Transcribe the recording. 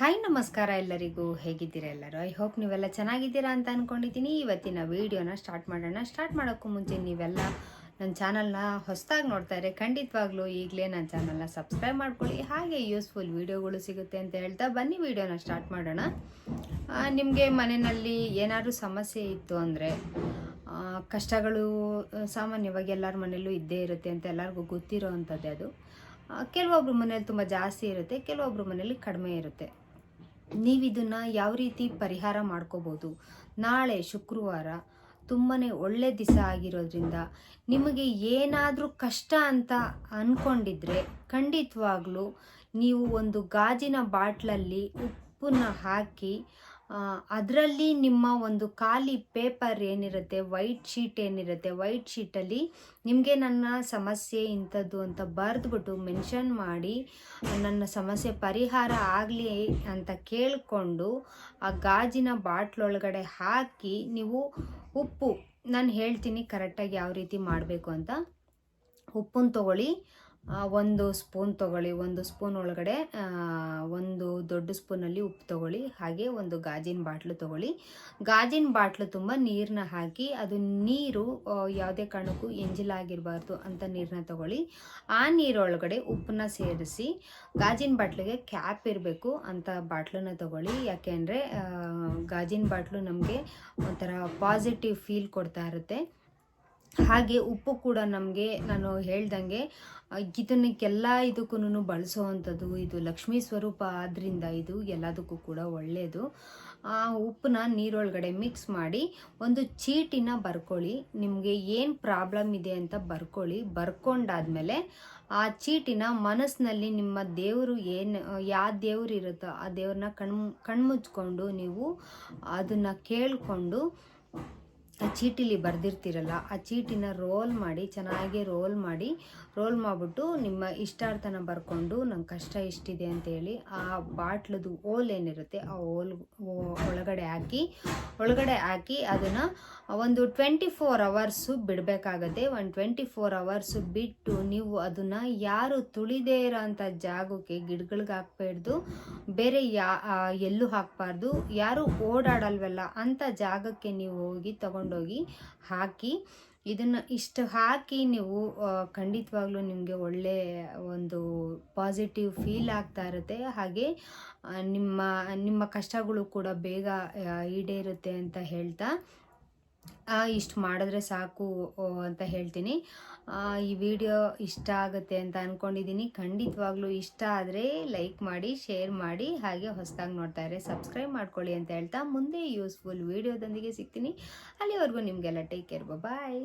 Hi ನಮಸ್ಕಾರ ಎಲ್ಲರಿಗೂ. ಹೇಗಿದ್ದೀರಾ ಎಲ್ಲರೂ? ಐ ಹೋಪ್ ನೀವೆಲ್ಲ ಚೆನ್ನಾಗಿದ್ದೀರಾ ಅಂತ ಅಂದ್ಕೊಂಡಿದ್ದೀನಿ ಇವತ್ತಿನ ವಿಡಿಯೋನ ಸ್ಟಾರ್ಟ್ ಮಾಡೋಣ. ಸ್ಟಾರ್ಟ್ ಮಾಡೋಕ್ಕೂ ಮುಂಚೆ ನೀವೆಲ್ಲ ನನ್ನ ಚಾನಲ್ನ ಹೊಸದಾಗಿ ನೋಡ್ತಾ ಇದ್ರೆ ಖಂಡಿತವಾಗ್ಲೂ ಈಗಲೇ ನನ್ನ ಚಾನಲ್ನ ಸಬ್ಸ್ಕ್ರೈಬ್ ಮಾಡ್ಕೊಳ್ಳಿ. ಹಾಗೆ ಯೂಸ್ಫುಲ್ ವೀಡಿಯೋಗಳು ಸಿಗುತ್ತೆ ಅಂತ ಹೇಳ್ತಾ ಬನ್ನಿ, ವಿಡಿಯೋನ ಸ್ಟಾರ್ಟ್ ಮಾಡೋಣ. ನಿಮಗೆ ಮನೆಯಲ್ಲಿ ಏನಾದರೂ ಸಮಸ್ಯೆ ಇತ್ತು ಅಂದರೆ ಕಷ್ಟಗಳು ಸಾಮಾನ್ಯವಾಗಿ ಎಲ್ಲರ ಮನೆಯಲ್ಲೂ ಇದ್ದೇ ಇರುತ್ತೆ ಅಂತ ಎಲ್ಲರಿಗೂ ಗೊತ್ತಿರೋ ಅಂಥದ್ದೇ ಅದು ಕೆಲವೊಬ್ಬರು ಮನೇಲಿ ತುಂಬ ಜಾಸ್ತಿ ಇರುತ್ತೆ, ಕೆಲವೊಬ್ರ ಮನೇಲಿ ಕಡಿಮೆ ಇರುತ್ತೆ. ನೀವು ಇದನ್ನು ಯಾವ ರೀತಿ ಪರಿಹಾರ ಮಾಡ್ಕೋಬೋದು? ನಾಳೆ ಶುಕ್ರವಾರ ತುಂಬಾ ಒಳ್ಳೆ ದಿವಸ ಆಗಿರೋದ್ರಿಂದ ನಿಮಗೆ ಏನಾದರೂ ಕಷ್ಟ ಅಂತ ಅಂದ್ಕೊಂಡಿದ್ರೆ ಖಂಡಿತವಾಗ್ಲೂ ನೀವು ಒಂದು ಗಾಜಿನ ಬಾಟ್ಲಲ್ಲಿ ಉಪ್ಪನ್ನ ಹಾಕಿ ಅದರಲ್ಲಿ ನಿಮ್ಮ ಒಂದು ಖಾಲಿ ಪೇಪರ್ ಏನಿರುತ್ತೆ, ವೈಟ್ ಶೀಟ್ ಏನಿರುತ್ತೆ, ವೈಟ್ ಶೀಟಲ್ಲಿ ನಿಮಗೆ ನನ್ನ ಸಮಸ್ಯೆ ಇಂಥದ್ದು ಅಂತ ಬರೆದ್ಬಿಟ್ಟು ಮೆನ್ಷನ್ ಮಾಡಿ, ನನ್ನ ಸಮಸ್ಯೆ ಪರಿಹಾರ ಆಗಲಿ ಅಂತ ಕೇಳಿಕೊಂಡು ಆ ಗಾಜಿನ ಬಾಟ್ಲೊಳಗಡೆ ಹಾಕಿ ನೀವು ಉಪ್ಪು, ನಾನು ಹೇಳ್ತೀನಿ ಕರೆಕ್ಟಾಗಿ ಯಾವ ರೀತಿ ಮಾಡಬೇಕು ಅಂತ, ಉಪ್ಪನ್ನು ತಗೊಳ್ಳಿ. ಒಂದು ಸ್ಪೂನ್ ತಗೊಳ್ಳಿ, ಒಂದು ಸ್ಪೂನ್ ಒಳಗಡೆ ಒಂದು ದೊಡ್ಡ ಸ್ಪೂನಲ್ಲಿ ಉಪ್ಪು ತಗೊಳ್ಳಿ, ಹಾಗೆ ಒಂದು ಗಾಜಿನ ಬಾಟ್ಲು ತಗೊಳ್ಳಿ. ಗಾಜಿನ ಬಾಟ್ಲು ತುಂಬ ನೀರನ್ನ ಹಾಕಿ, ಅದು ನೀರು ಯಾವುದೇ ಕಾರಣಕ್ಕೂ ಎಂಜಿಲಾಗಿರಬಾರ್ದು ಅಂತ ನೀರನ್ನ ತಗೊಳ್ಳಿ. ಆ ನೀರೊಳಗಡೆ ಉಪ್ಪನ್ನ ಸೇರಿಸಿ, ಗಾಜಿನ ಬಾಟ್ಲಿಗೆ ಕ್ಯಾಪ್ ಇರಬೇಕು ಅಂತ ಬಾಟ್ಲನ್ನ ತಗೊಳ್ಳಿ. ಯಾಕೆಂದರೆ ಗಾಜಿನ ಬಾಟ್ಲು ನಮಗೆ ಒಂಥರ ಪಾಸಿಟಿವ್ ಫೀಲ್ ಕೊಡ್ತಾ ಇರುತ್ತೆ. ಹಾಗೆ ಉಪ್ಪು ಕೂಡ ನಮಗೆ ನಾನು ಹೇಳ್ದಂಗೆ ಇದನ್ನಕ್ಕೆಲ್ಲ ಇದಕ್ಕೂ ಬಳಸೋವಂಥದ್ದು ಇದು ಲಕ್ಷ್ಮೀ ಸ್ವರೂಪ ಆದ್ದರಿಂದ ಇದು ಎಲ್ಲದಕ್ಕೂ ಕೂಡ ಒಳ್ಳೆಯದು ಆ ಉಪ್ಪನ್ನ ನೀರೊಳಗಡೆ ಮಿಕ್ಸ್ ಮಾಡಿ ಒಂದು ಚೀಟಿನ ಬರ್ಕೊಳ್ಳಿ, ನಿಮಗೆ ಏನು ಪ್ರಾಬ್ಲಮ್ ಇದೆ ಅಂತ ಬರ್ಕೊಳ್ಳಿ. ಬರ್ಕೊಂಡಾದ್ಮೇಲೆ ಆ ಚೀಟಿನ ಮನಸ್ಸಿನಲ್ಲಿ ನಿಮ್ಮ ದೇವರು ಏನು ಯಾವ ದೇವರು ಇರುತ್ತೋ ಆ ದೇವ್ರನ್ನ ಕಣ್ ಕಣ್ಮುಚ್ಕೊಂಡು ನೀವು ಅದನ್ನು ಕೇಳಿಕೊಂಡು ಆ ಚೀಟಿಲಿ ಬರೆದಿರ್ತೀರಲ್ಲ, ಆ ಚೀಟಿನ ರೋಲ್ ಮಾಡಿ, ಚೆನ್ನಾಗಿ ರೋಲ್ ಮಾಡಿ, ರೋಲ್ ಮಾಡಿಬಿಟ್ಟು ನಿಮ್ಮ ಇಷ್ಟಾರ್ಥನ ಬರ್ಕೊಂಡು ನಂಗೆ ಕಷ್ಟ ಇಷ್ಟಿದೆ ಅಂತೇಳಿ ಆ ಬಾಟ್ಲದು ಓಲ್ ಏನಿರುತ್ತೆ ಆ ಓಲ್ ಒಳಗಡೆ ಹಾಕಿ ಒಳಗಡೆ ಹಾಕಿ ಅದನ್ನು ಒಂದು ಟ್ವೆಂಟಿ ಫೋರ್ ಅವರ್ಸು ಬಿಡಬೇಕಾಗತ್ತೆ. ಒಂದು ಟ್ವೆಂಟಿ ಫೋರ್ ಅವರ್ಸು ಬಿಟ್ಟು ನೀವು ಅದನ್ನು ಯಾರು ತುಳಿದೇ ಇರೋ ಅಂಥ ಜಾಗಕ್ಕೆ ಗಿಡಗಳಿಗೆ ಹಾಕ್ಬಾರ್ದು, ಬೇರೆ ಯಾ ಎಲ್ಲೂ ಹಾಕಬಾರ್ದು, ಯಾರು ಓಡಾಡಲ್ವಲ್ಲ ಅಂಥ ಜಾಗಕ್ಕೆ ನೀವು ಹೋಗಿ ತಗೊಂಡೋಗಿ ಹಾಕಿ ಇದನ್ನು ಇಷ್ಟು ಹಾಕಿ ನೀವು ಖಂಡಿತವಾಗ್ಲೂ ನಿಮಗೆ ಒಳ್ಳೆ ಒಂದು ಪಾಸಿಟಿವ್ ಫೀಲ್ ಆಗ್ತಾ ಇರುತ್ತೆ. ಹಾಗೆ ನಿಮ್ಮ ನಿಮ್ಮ ಕಷ್ಟಗಳು ಕೂಡ ಬೇಗ ಈಡೇರುತ್ತೆ ಅಂತ ಹೇಳ್ತಾ ಇಷ್ಟು ಮಾಡಿದ್ರೆ ಸಾಕು ಅಂತ ಹೇಳ್ತೀನಿ. ಈ ವಿಡಿಯೋ ಇಷ್ಟ ಆಗುತ್ತೆ ಅಂತ ಅಂದ್ಕೊಂಡಿದ್ದೀನಿ ಖಂಡಿತವಾಗ್ಲೂ ಇಷ್ಟ ಆದರೆ ಲೈಕ್ ಮಾಡಿ, ಶೇರ್ ಮಾಡಿ, ಹಾಗೆ ಹೊಸದಾಗಿ ನೋಡ್ತಾ ಇದ್ರೆ ಸಬ್ಸ್ಕ್ರೈಬ್ ಮಾಡ್ಕೊಳ್ಳಿ ಅಂತ ಹೇಳ್ತಾ ಮುಂದೆ ಯೂಸ್ಫುಲ್ ವಿಡಿಯೋದೊಂದಿಗೆ ಸಿಗ್ತೀನಿ. ಅಲ್ಲಿವರೆಗೂ ನಿಮಗೆಲ್ಲ ಟೇಕ್ ಕೇರ್ ಬಾಯ್